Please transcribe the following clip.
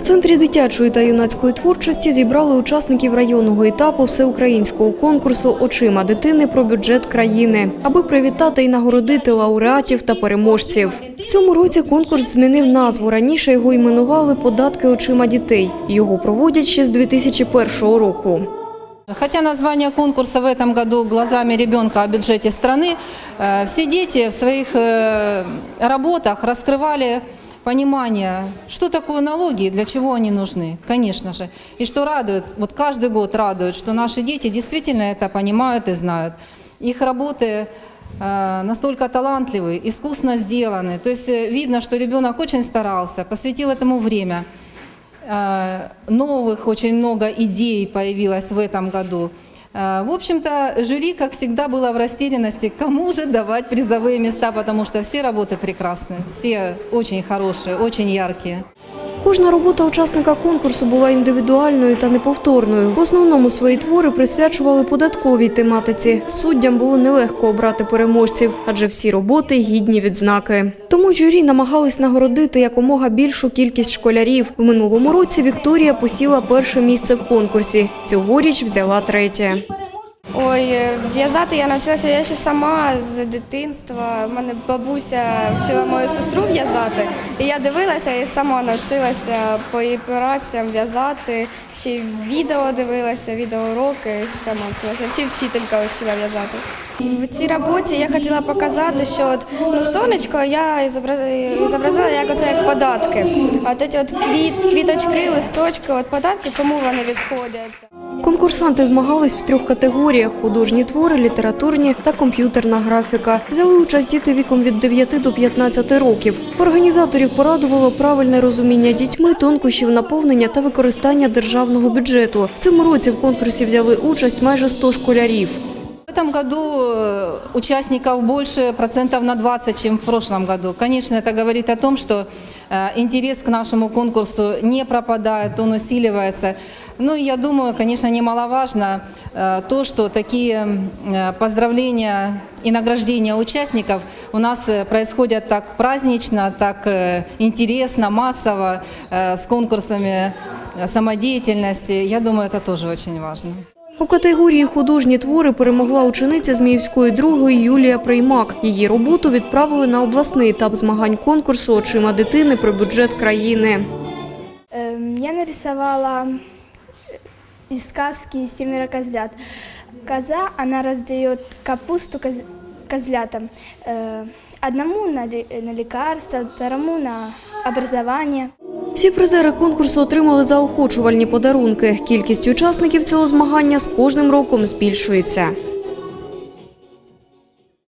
В центрі дитячої та юнацької творчості зібрали учасників районного етапу всеукраїнського конкурсу Очима дитини про бюджет країни, аби привітати і нагородити лауреатів та переможців. В цьому році конкурс змінив назву. Раніше його іменували Податки очима дітей. Його проводять ще з 2001 року. Хотя название конкурса в этом году «Глазами ребенка о бюджете страны», э, все дети в своих э, работах раскрывали понимание, что такое налоги и для чего они нужны, конечно же. И что радует, вот каждый год радует, что наши дети действительно это понимают и знают. Их работы э, настолько талантливые, искусно сделаны. То есть э, видно, что ребенок очень старался, посвятил этому время. Э, Новых очень много идей появилось в этом году. Э, В общем-то, жюри, как всегда, было в растерянности, кому же давать призовые места, потому что все работы прекрасны, все очень хорошие, очень яркие. Кожна робота учасника конкурсу була індивідуальною та неповторною. В основному свої твори присвячували податковій тематиці. Суддям було нелегко обрати переможців, адже всі роботи гідні відзнаки. Тому журі намагались нагородити якомога більшу кількість школярів. В минулому році Вікторія посіла перше місце в конкурсі. Цьогоріч взяла третє. Ой, е, в'язати я навчилася я ще сама з дитинства. У мене бабуся вчила мою сестру в'язати, і я дивилася і сама навчилася по її операціям в'язати. Ще й відео дивилася, відеоуроки, сама вчилася. Чи вчителька вчила в'язати. В цій роботі я хотіла показати, що от, ну, сонечко я зобразила як оце як податки. А от от квіт, квіточки, листочки, от податки, кому вони відходять. Конкурсанти змагались в трьох категоріях: художні твори, літературні та комп'ютерна графіка. Взяли участь діти віком від 9 до 15 років. Організаторів порадувало правильне розуміння дітьми тонкощів наповнення та використання державного бюджету. В цьому році в конкурсі взяли участь майже 100 школярів. В этом году э, участников больше процентов на 20, чем в прошлом году. Конечно, это говорит о том, что э, интерес к нашему конкурсу не пропадает, он усиливается. Ну и я думаю, конечно, немаловажно э, то, что такие э, поздравления и награждения участников у нас э, происходят так празднично, так э, интересно, массово, э, с конкурсами э, самодеятельности. Я думаю, это тоже очень важно. У категорії художні твори перемогла учениця Зміївської другої Юлія Приймак. Її роботу відправили на обласний етап змагань конкурсу Очима дитини про бюджет країни. Я нарисовала из сказки «Семеро козлят». Коза, она раздает капусту коз- козлятам. Э, Одному на на лекарства, второму на образование. Всі призери конкурсу отримали заохочувальні подарунки. Кількість учасників цього змагання з кожним роком збільшується.